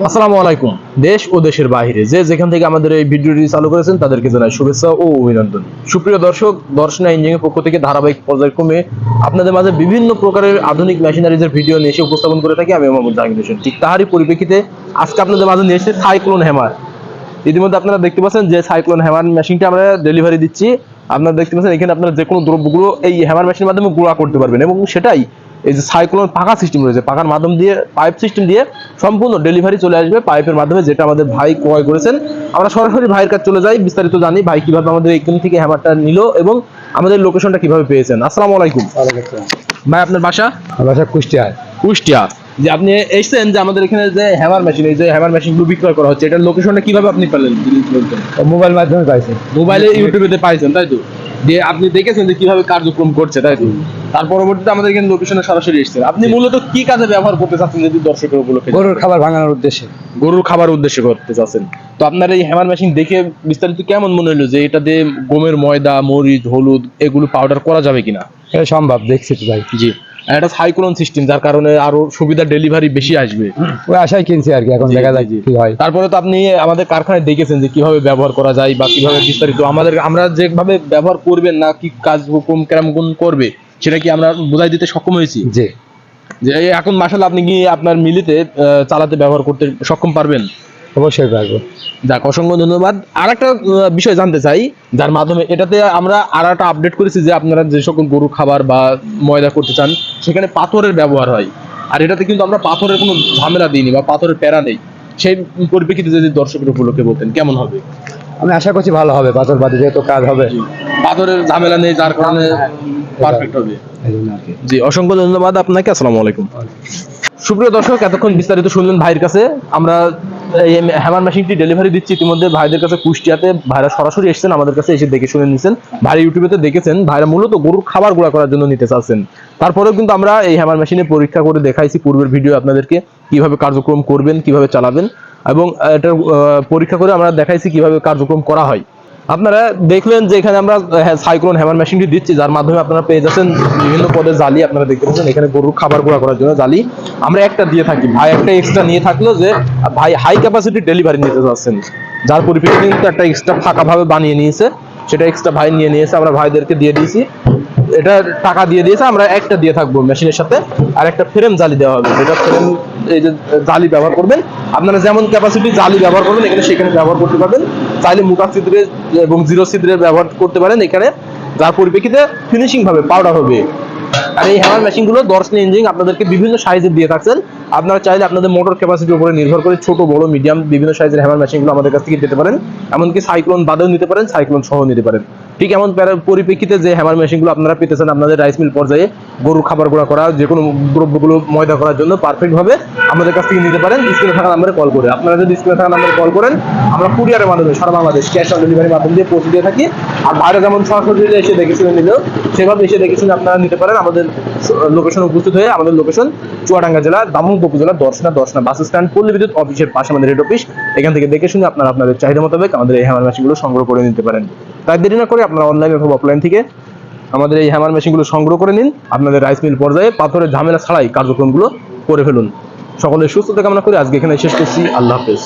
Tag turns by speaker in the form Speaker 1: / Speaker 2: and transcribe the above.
Speaker 1: আসসালামু আলাইকুম। দেশ ও দেশের বাইরে যে যেখান থেকে আমাদের এই ভিডিওটি চালু করেছেন, তাদেরকে জানাই শুভেচ্ছা ও অভিনন্দন। সুপ্রিয় দর্শক, দর্শনা ইঞ্জিনিয়ারিং পক্ষ থেকে ধারাবাহিক পর্যায়ক্রমে আপনাদের মাঝে বিভিন্ন প্রকারের আধুনিক মেশিনারিজের ভিডিও নিয়ে এসে উপস্থাপন করে থাকি আমি মোহাম্মদ জাহাঙ্গীর হোসেন। ঠিক তাহারই পরিপ্রেক্ষিতে আজকে আপনাদের মাঝে নিয়ে এসেছে সাইক্লোন হ্যামার ইতিমধ্যে আপনারা দেখতে পাচ্ছেন যে সাইক্লোন হ্যামার মেশিনটা আমরা ডেলিভারি দিচ্ছি। আপনারা দেখতে পাচ্ছেন এখানে আপনারা যে কোনো দ্রব্যগুলো এই হ্যামার মেশিনের মাধ্যমে গুঁড়া করতে পারবেন এবং সেটাই এই যে সাইক্লোন পাকা সিস্টেম রয়েছে পাকার মাধ্যম দিয়ে পাইপ সিস্টেম দিয়ে সম্পূর্ণ ডেলিভারি চলে আসবে পাইপের মাধ্যমে যেটা আমাদের ভাই ক্রয় করেছেন। আমরা সরাসরি ভাইয়ের কাছে চলে যাই বিস্তারিত জানি ভাই কীভাবে আমাদের এখান থেকে হ্যামারটা নিল এবং আমাদের লোকেশনটা কীভাবে পেয়েছেন। আসসালামু আলাইকুম। ভাই আপনার বাসা?
Speaker 2: বাসা কুষ্টিয়ায়
Speaker 1: কুষ্টিয়া। যে আপনি এসেছেন যে আমাদের এখানে যে হ্যামার মেশিন এই যে হ্যামার মেশিনগুলো বিক্রয় করা হচ্ছে এটার লোকেশনটা কীভাবে আপনি পেলেন?
Speaker 2: মোবাইল মাধ্যমে পাইছেন
Speaker 1: মোবাইলে ইউটিউবে পাইছেন তাই তো? দিয়ে আপনি দেখেছেন যে কীভাবে কার্যক্রম করছে তাই তো? তার পরবর্তীতে আমাদের এখানে লোকেশনে সরাসরি এসেছেন। আপনি মূলত কি কাজে ব্যবহার করতে চাচ্ছেন যদি দর্শকের উপলক্ষে?
Speaker 2: গরুর খাবার ভাঙানোর উদ্দেশ্যে।
Speaker 1: গরুর খাবার উদ্দেশ্যে করতে চাচ্ছেন। তো আপনার এই হ্যামার মেশিন দেখে বিস্তারিত কেমন মনে হলো যে এটা দিয়ে গমের ময়দা মরিচ হলুদ এগুলো পাউডার করা যাবে কিনা?
Speaker 2: এটা সম্ভব দেখছি তো ভাই।
Speaker 1: জি। সাইক্লোন সিস্টেম যার কারণে আরও সুবিধা ডেলিভারি বেশি আসবে।
Speaker 2: ওই আশায় কিনছি আর কি এখন দেখা কি হয়।
Speaker 1: তারপরে তো আপনি আমাদের কারখানায় দেখেছেন যে কীভাবে ব্যবহার করা যায় বা কীভাবে বিস্তারিত আমাদের আমরা যেভাবে ব্যবহার করবেন না কি কাজ হুকুম কেরম কোন করবে সেটা কি আমরা বুঝাই দিতে সক্ষম হয়েছি?
Speaker 2: জি।
Speaker 1: যে এখন মাসাল আপনি কি আপনার মিলিতে চালাতে ব্যবহার করতে সক্ষম পারবেন।
Speaker 2: অবশ্যই পারব।
Speaker 1: যাক অসংখ্য ধন্যবাদ। আর একটা বিষয় জানতে চাই যার মাধ্যমে এটাতে আমরা আর একটা আপডেট করেছি যে আপনারা যে সকল গরু খাবার বা ময়দা করতে চান সেখানে পাথরের ব্যবহার হয়। আর এটাতে কিন্তু আমরা পাথরের কোনো ঝামেলা দিইনি বা পাথরের প্যারা নেই। সেই পরিপ্রেক্ষিতে যদি দর্শকের উপলক্ষে বলতেন কেমন হবে?
Speaker 2: আমি আশা করছি ভালো হবে পাথর বাদে যেহেতু কাজ হবে।
Speaker 1: পাথরের ঝামেলা নেই যার কারণে পারফেক্ট হবে। জি অসংখ্য ধন্যবাদ আপনাকে আসসালামু আলাইকুম। সুপ্রিয় দর্শক এতক্ষণ বিস্তারিত শুনলেন ভাইয়ের কাছে। আমরা হ্যামার মেশিনটি ডেলিভারি দিচ্ছি। ইতিমধ্যে ভাইদের কাছে কুষ্টিয়াতে ভাইরা সরাসরি এসেছেন, আমাদের কাছে এসে দেখে শুনে নিয়েছেন ভাই ইউটিউবেতে দেখেছেন, ভাইরা মূলত গরুর খাবার গুঁড়া করার জন্য নিতে চাচ্ছেন। তারপরেও কিন্তু আমরা এই হ্যামার মেশিনে পরীক্ষা করে দেখাইছি পূর্বের ভিডিও আপনাদেরকে, কীভাবে কার্যক্রম করবেন, কীভাবে চালাবেন। এবং এটা পরীক্ষা করে আমরা দেখাইছি কীভাবে কার্যক্রম করা হয়। আপনারা দেখলেন যে এখানে আমরা সাইক্লোন হ্যামার মেশিনটি দিচ্ছি, যার মাধ্যমে আপনারা পেয়ে যাচ্ছেন বিভিন্ন পদের জালি আপনারা দেখতে পাচ্ছেন। এখানে গরুর খাবার গুঁড়া করার জন্য জালি। আমরা একটা দিয়ে থাকি। ভাই, একটা এক্সট্রা নিয়ে থাকল যে, ভাই হাই ক্যাপাসিটি ডেলিভারি নিতে যাচ্ছেন যার পরিপ্রেক্ষিতে কিন্তু একটা এক্সট্রা ফাঁকা ভাবে বানিয়ে নিয়েছে। সেটা এক্সট্রা ভাই নিয়ে নিয়েছে, আমরা ভাইদেরকে দিয়ে দিয়েছি। এটা টাকা দিয়ে দিয়েছে, আমরা একটা দিয়ে থাকব মেশিনের সাথে। আর একটা ফ্রেম জালি দেওয়া হবে। যেটা ফ্রেম এই যে জালি ব্যবহার করবেন। আপনারা যেমন ক্যাপাসিটি জালি ব্যবহার করবেন, এখানে সেখানে ব্যবহার করতে পারবেন। চাইলে মোটা ছিদ্রে এবং জিরো সিদ্রে ব্যবহার করতে পারেন। এখানে যার পরিপ্রেক্ষিতে ফিনিশিং ভাবে পাউডার হবে। আর এই হ্যামার মেশিনগুলো দর্শন ইঞ্জিন আপনাদেরকে বিভিন্ন সাইজের দিয়ে থাকছেন। আপনারা চাইলে আপনাদের মোটর ক্যাপাসিটির উপরে নির্ভর করে ছোট, বড় মিডিয়াম বিভিন্ন সাইজের হ্যামার মেশিনগুলো আমাদের কাছ থেকে দিতে পারেন। এমনকি সাইক্লোন বাদেও নিতে পারেন সাইক্লোন সহ নিতে পারেন। ঠিক এমন পরিপ্রেক্ষিতে যে হ্যামার মেশিনগুলো আপনারা পেতেছেন আপনাদের রাইস মিল পর্যায়ে, গরুর খাবার গুঁড়া করা, যে কোনো দ্রব্যগুলো ময়দা করার জন্য পারফেক্ট ভাবে আমাদের কাছ থেকে নিতে পারেন। স্ক্রিনে থাকা নাম্বারে কল করে। আপনারা যদি স্ক্রিনে থাকা নাম্বারে কল করেন, আমরা কুরিয়ারের মাধ্যমে, সারা বাংলাদেশ ক্যাশ অন ডেলিভারির মাধ্যমে দিয়ে পৌঁছে দিয়ে থাকি। আর বাইরে যেমন সরাসরি এসে দেখে শুনে নিলেও সেভাবে এসে দেখে শুনে আপনারা নিতে পারেন। আমাদের লোকেশন উপস্থিত হয়ে আমাদের লোকেশন চুয়াডাঙ্গা জেলা দামোহ উপজেলা দর্শনা দর্শনা বাস স্ট্যান্ড পল্লী বিদ্যুৎ অফিসের পাশে আমাদের হেড অফিস এখান থেকে দেখে শুনে আপনারা আপনাদের চাহিদা মোতাবেক আমাদের এই হ্যামার মেশিনগুলো সংগ্রহ করে নিতে পারেন। তাই দেরি না করে আপনারা অনলাইন অথবা অফলাইন থেকে আমাদের এই হ্যামার মেশিনগুলো সংগ্রহ করে নিন। আপনাদের রাইস মিল পর্যায়ে পাথরের ঝামেলা ছাড়াই কার্যক্রমগুলো করে ফেলুন। সকলের সুস্থতা কামনা করে আজকে এখানে শেষ করছি। আল্লাহ হাফেজ।